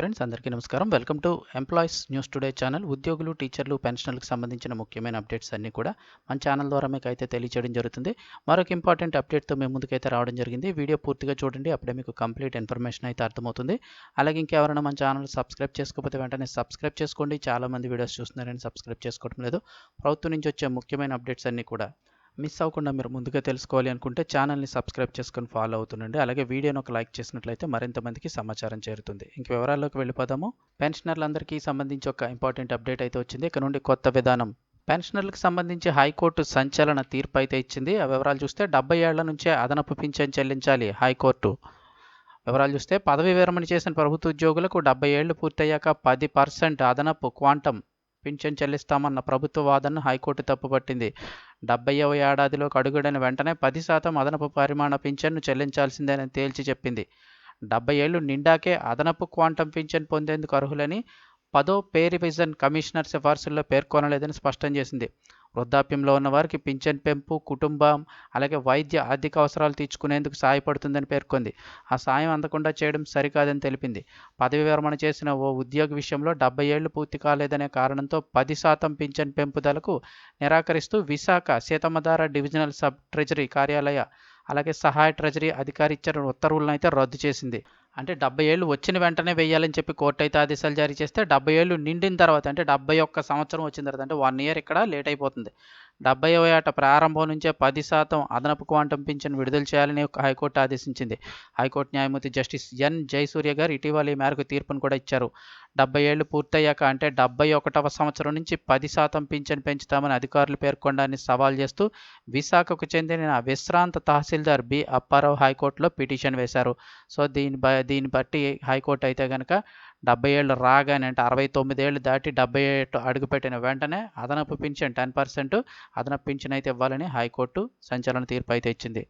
Friends అందరికీ నమస్కారం. Welcome to employees news today channel ఉద్యోగులు టీచర్లు పెన్షనర్లకు సంబంధించిన ముఖ్యమైన అప్డేట్స్ అన్నీ కూడా మన ఛానల్ ద్వారా మీకు అయితే తెలియచేయడం జరుగుతుంది. మరొక ఇంపార్టెంట్ అప్డేట్తో మేము ముందుకైతే రావడం జరిగింది. వీడియో పూర్తిగా చూడండి. అప్పుడే మీకు కంప్లీట్ ఇన్ఫర్మేషన్ అయితే అర్థమవుతుంది. అలాగే ఇంకెవరైనా మన ఛానల్ సబ్స్క్రైబ్ చేసుకోకపోతే వెంటనే సబ్స్క్రైబ్ చేసుకోండి. చాలామంది వీడియోస్ చూస్తున్నారని సబ్స్క్రైబ్ చేసుకోవడం లేదు. ప్రభుత్వం నుంచి వచ్చే ముఖ్యమైన అప్డేట్స్ అన్నీ కూడా మిస్ అవ్వకుండా మీరు ముందుగా తెలుసుకోవాలి అనుకుంటే ఛానల్ని సబ్స్క్రైబ్ చేసుకొని ఫాలో అవుతుండండి. అలాగే వీడియోని ఒక లైక్ చేసినట్లయితే మరింత మందికి సమాచారం చేరుతుంది. ఇంక వివరాల్లోకి వెళ్ళిపోదాము. పెన్షనర్లందరికీ సంబంధించి ఒక ఇంపార్టెంట్ అప్డేట్ అయితే వచ్చింది. ఇక నుండి కొత్త విధానం. పెన్షనర్లకు సంబంధించి హైకోర్టు సంచలన తీర్పు అయితే ఇచ్చింది. ఆ వివరాలు చూస్తే డెబ్బై ఏళ్ళ నుంచే అదనపు పింఛన్ చెల్లించాలి హైకోర్టు. వివరాలు చూస్తే పదవి విరమణ చేసిన ప్రభుత్వ ఉద్యోగులకు డెబ్బై ఏళ్ళు పూర్తయ్యాక పది పర్సెంట్ అదనపు క్వాంటం పింఛన్ చెల్లిస్తామన్న ప్రభుత్వ వాదనను హైకోర్టు తప్పుపట్టింది. డెబ్బైవ ఏడాదిలోకి కడుగుడైన వెంటనే పది శాతం అదనపు పరిమాణ పింఛన్ను చెల్లించాల్సిందేనని తేల్చి చెప్పింది. డెబ్బై ఏళ్ళు నిండాకే అదనపు క్వాంటం పింఛన్ పొందేందుకు అర్హులని పదో పే రివిజన్ కమిషనర్ సిఫార్సుల్లో పేర్కొనలేదని స్పష్టం చేసింది. వృద్ధాప్యంలో ఉన్న వారికి పింఛన్ పెంపు కుటుంబం అలాగే వైద్య ఆర్థిక అవసరాలు తీర్చుకునేందుకు సహాయపడుతుందని పేర్కొంది. ఆ సాయం అందకుండా చేయడం సరికాదని తెలిపింది. పదవి విరమణ చేసిన ఓ ఉద్యోగి విషయంలో డెబ్బై ఏళ్ళు పూర్తి కాలేదనే కారణంతో పది శాతం పింఛన్ పెంపుదలకు నిరాకరిస్తూ Visakha Seethammadhara divisional sub treasury కార్యాలయ అలాగే సహాయ ట్రెజరీ అధికారి ఇచ్చిన ఉత్తర్వులను అయితే రద్దు చేసింది. అంటే డెబ్బై ఏళ్ళు వచ్చిన వెంటనే వేయాలని చెప్పి కోర్టు అయితే ఆదేశాలు జారీ చేస్తే డెబ్బై ఏళ్ళు నిండిన తర్వాత అంటే డెబ్బై ఒక్క సంవత్సరం వచ్చిన తర్వాత అంటే వన్ ఇయర్ ఇక్కడ లేట్ అయిపోతుంది. డెబ్బై ఏట ప్రారంభం నుంచే పది శాతం అదనపు క్వాంటం పింఛన్ విడుదల చేయాలని హైకోర్టు ఆదేశించింది. హైకోర్టు న్యాయమూర్తి జస్టిస్ ఎన్ జయసూర్య గారు ఇటీవల ఈ మేరకు తీర్పును కూడా ఇచ్చారు. డెబ్బై ఏళ్ళు పూర్తయ్యాక అంటే డెబ్బై ఒకటవ సంవత్సరం నుంచి పది శాతం పింఛన్ పెంచుతామని అధికారులు పేర్కొనడాన్ని సవాల్ చేస్తూ విశాఖకు చెందిన విశ్రాంత తహసీల్దార్ బి అప్పారావు హైకోర్టులో పిటిషన్ వేశారు. సో దీని దీన్ని బట్టి హైకోర్టు అయితే కనుక డెబ్బై ఏళ్ళు రాగానే అంటే అరవై తొమ్మిది ఏళ్ళు దాటి డెబ్బై అడుగుపెట్టిన వెంటనే అదనపు పింఛన్ టెన్ పర్సెంట్ అదనపు పింఛన్ అయితే ఇవ్వాలని హైకోర్టు సంచలన తీర్పు అయితే ఇచ్చింది.